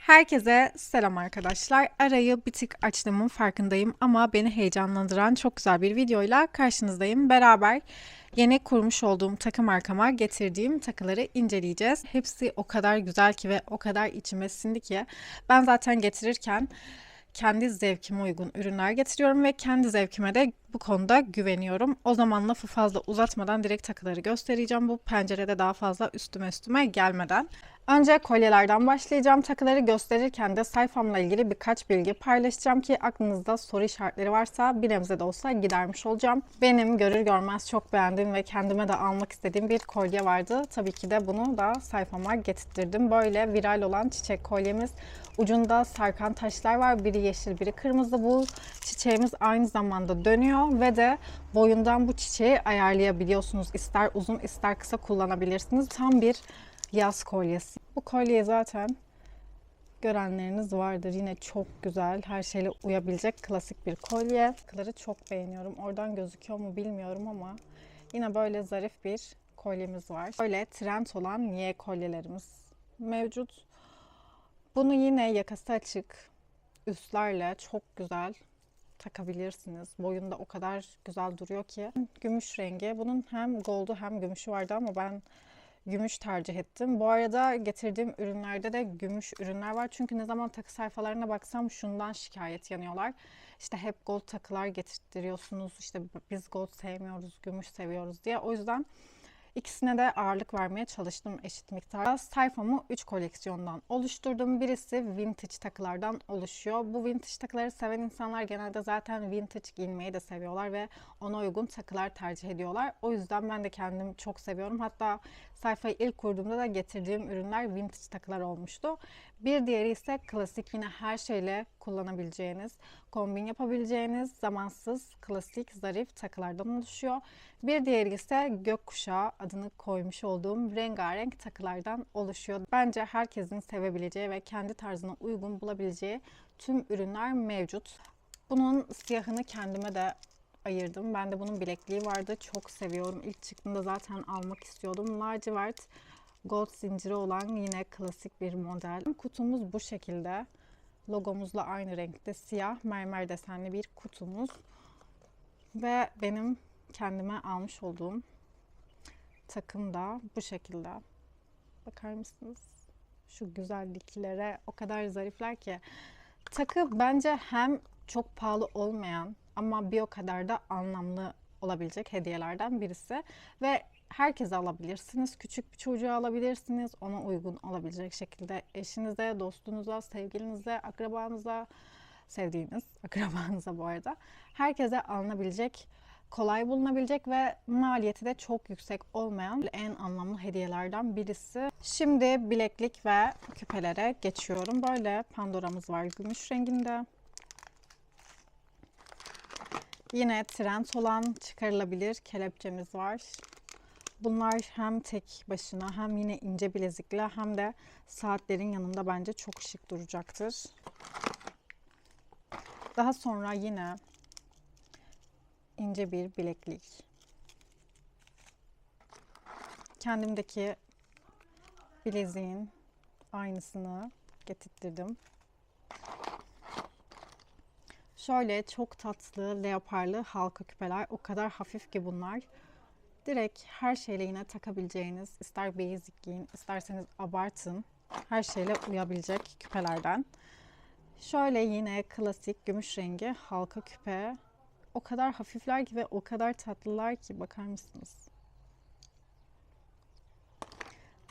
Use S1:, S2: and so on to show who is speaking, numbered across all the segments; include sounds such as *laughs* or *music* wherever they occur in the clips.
S1: Herkese selam arkadaşlar. Arayı bir tık açtığımın farkındayım ama beni heyecanlandıran çok güzel bir videoyla karşınızdayım. Beraber yeni kurmuş olduğum takım arkama getirdiğim takıları inceleyeceğiz. Hepsi o kadar güzel ki ve o kadar içime sindi ki ben zaten getirirken kendi zevkime uygun ürünler getiriyorum ve kendi zevkime de bu konuda güveniyorum. O zaman lafı fazla uzatmadan direkt takıları göstereceğim. Bu pencerede daha fazla üstüme üstüme gelmeden. Önce kolyelerden başlayacağım. Takıları gösterirken de sayfamla ilgili birkaç bilgi paylaşacağım ki aklınızda soru işaretleri varsa bir nebze de olsa gidermiş olacağım. Benim görür görmez çok beğendiğim ve kendime de almak istediğim bir kolye vardı. Tabii ki de bunu da sayfama getirttirdim. Böyle viral olan çiçek kolyemiz. Ucunda sarkan taşlar var. Biri yeşil, biri kırmızı. Bu çiçeğimiz aynı zamanda dönüyor ve de boyundan bu çiçeği ayarlayabiliyorsunuz. İster uzun ister kısa kullanabilirsiniz. Tam bir yaz kolyesi. Bu kolye zaten görenleriniz vardır. Yine çok güzel, her şeyle uyabilecek klasik bir kolye. Takıları çok beğeniyorum. Oradan gözüküyor mu bilmiyorum ama yine böyle zarif bir kolyemiz var. Böyle trend olan niye kolyelerimiz mevcut. Bunu yine yakası açık üstlerle çok güzel takabilirsiniz. Boyunda o kadar güzel duruyor ki. Gümüş rengi. Bunun hem goldu hem gümüşü vardı ama ben gümüş tercih ettim. Bu arada getirdiğim ürünlerde de gümüş ürünler var. Çünkü ne zaman takı sayfalarına baksam şundan şikayet yanıyorlar. İşte hep gold takılar getirtiyorsunuz. İşte biz gold sevmiyoruz, gümüş seviyoruz diye. O yüzden İkisine de ağırlık vermeye çalıştım eşit miktarda. Sayfamı 3 koleksiyondan oluşturdum. Birisi vintage takılardan oluşuyor. Bu vintage takıları seven insanlar genelde zaten vintage giyinmeyi de seviyorlar ve ona uygun takılar tercih ediyorlar. O yüzden ben de kendim çok seviyorum. Hatta sayfayı ilk kurduğumda da getirdiğim ürünler vintage takılar olmuştu. Bir diğeri ise klasik yine her şeyle kullanabileceğiniz, kombin yapabileceğiniz zamansız, klasik, zarif takılardan oluşuyor. Bir diğeri ise gökkuşağı adını koymuş olduğum rengarenk takılardan oluşuyor. Bence herkesin sevebileceği ve kendi tarzına uygun bulabileceği tüm ürünler mevcut. Bunun siyahını kendime de ayırdım. Bende bunun bilekliği vardı. Çok seviyorum. İlk çıktığında zaten almak istiyordum. Lacivert gold zinciri olan yine klasik bir model. Kutumuz bu şekilde. Logomuzla aynı renkte siyah mermer desenli bir kutumuz. Ve benim kendime almış olduğum takım da bu şekilde. Bakar mısınız? Şu güzelliklere o kadar zarifler ki. Takı bence hem çok pahalı olmayan ama bir o kadar da anlamlı olabilecek hediyelerden birisi. Ve herkese alabilirsiniz. Küçük bir çocuğa alabilirsiniz. Ona uygun olabilecek şekilde eşinize, dostunuza, sevgilinize, akrabanıza, sevdiğiniz *laughs* akrabanıza bu arada. Herkese alınabilecek, kolay bulunabilecek ve maliyeti de çok yüksek olmayan en anlamlı hediyelerden birisi. Şimdi bileklik ve küpelere geçiyorum. Böyle Pandora'mız var gümüş renginde. Yine trend olan çıkarılabilir kelepçemiz var. Bunlar hem tek başına hem yine ince bilezikle hem de saatlerin yanında bence çok şık duracaktır. Daha sonra yine ince bir bileklik. Kendimdeki bileziğin aynısını getirttirdim. Şöyle çok tatlı leoparlı halka küpeler. O kadar hafif ki bunlar. Direkt her şeyle yine takabileceğiniz, ister basic giyin, isterseniz abartın. Her şeyle uyabilecek küpelerden. Şöyle yine klasik gümüş rengi halka küpe. O kadar hafifler ki ve o kadar tatlılar ki bakar mısınız?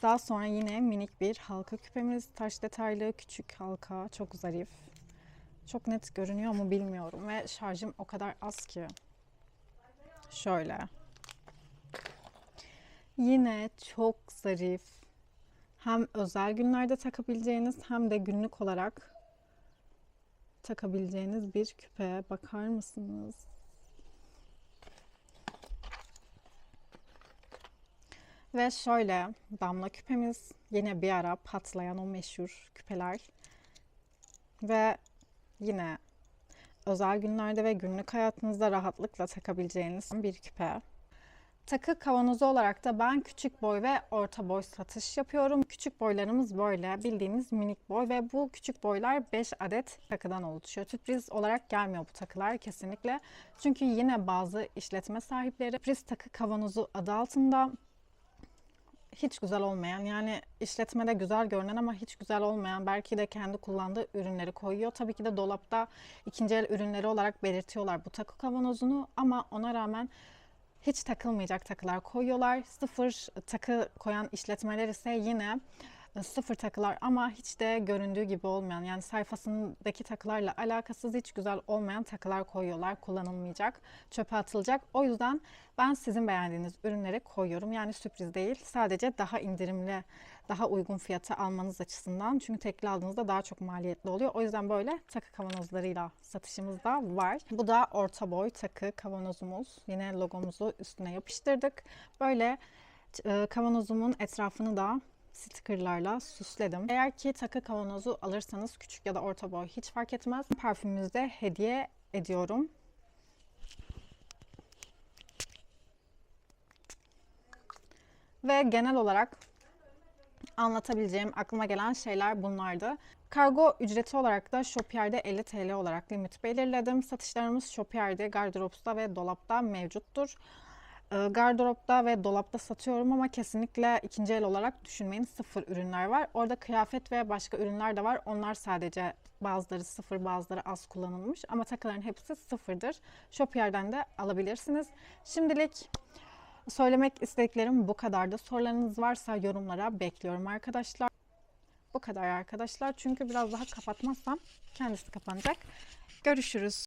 S1: Daha sonra yine minik bir halka küpemiz. Taş detaylı küçük halka. Çok zarif. Çok net görünüyor mu bilmiyorum. Ve şarjım o kadar az ki. Şöyle. Yine çok zarif. Hem özel günlerde takabileceğiniz hem de günlük olarak takabileceğiniz bir küpe. Bakar mısınız? Ve şöyle damla küpemiz. Yine bir ara patlayan o meşhur küpeler. Ve yine özel günlerde ve günlük hayatınızda rahatlıkla takabileceğiniz bir küpe. Takı kavanozu olarak da ben küçük boy ve orta boy satış yapıyorum. Küçük boylarımız böyle bildiğiniz minik boy ve bu küçük boylar 5 adet takıdan oluşuyor. Sürpriz olarak gelmiyor bu takılar kesinlikle. Çünkü yine bazı işletme sahipleri sürpriz takı kavanozu adı altında hiç güzel olmayan yani işletmede güzel görünen ama hiç güzel olmayan belki de kendi kullandığı ürünleri koyuyor. Tabii ki de dolapta ikinci el ürünleri olarak belirtiyorlar bu takı kavanozunu ama ona rağmen hiç takılmayacak takılar koyuyorlar. Sıfır takı koyan işletmeler ise yine sıfır takılar ama hiç de göründüğü gibi olmayan yani sayfasındaki takılarla alakasız hiç güzel olmayan takılar koyuyorlar. Kullanılmayacak, çöpe atılacak. O yüzden ben sizin beğendiğiniz ürünleri koyuyorum. Yani sürpriz değil. Sadece daha indirimli, daha uygun fiyata almanız açısından. Çünkü tekli aldığınızda daha çok maliyetli oluyor. O yüzden böyle takı kavanozlarıyla satışımız da var. Bu da orta boy takı kavanozumuz. Yine logomuzu üstüne yapıştırdık. Böyle e, kavanozumun etrafını da stickerlarla süsledim. Eğer ki takı kavanozu alırsanız küçük ya da orta boy hiç fark etmez. Parfümümüzü de hediye ediyorum. Ve genel olarak anlatabileceğim aklıma gelen şeyler bunlardı. Kargo ücreti olarak da Shopier'de 50 TL olarak limit belirledim. Satışlarımız Shopier'de, Gardırops'ta ve Dolap'ta mevcuttur. Ee, Gardıropta ve dolapta satıyorum ama kesinlikle ikinci el olarak düşünmeyin sıfır ürünler var. Orada kıyafet ve başka ürünler de var. Onlar sadece bazıları sıfır bazıları az kullanılmış ama takıların hepsi sıfırdır. Shopier'den de alabilirsiniz. Şimdilik söylemek istediklerim bu kadardı. Sorularınız varsa yorumlara bekliyorum arkadaşlar. Bu kadar arkadaşlar. Çünkü biraz daha kapatmazsam kendisi kapanacak. Görüşürüz.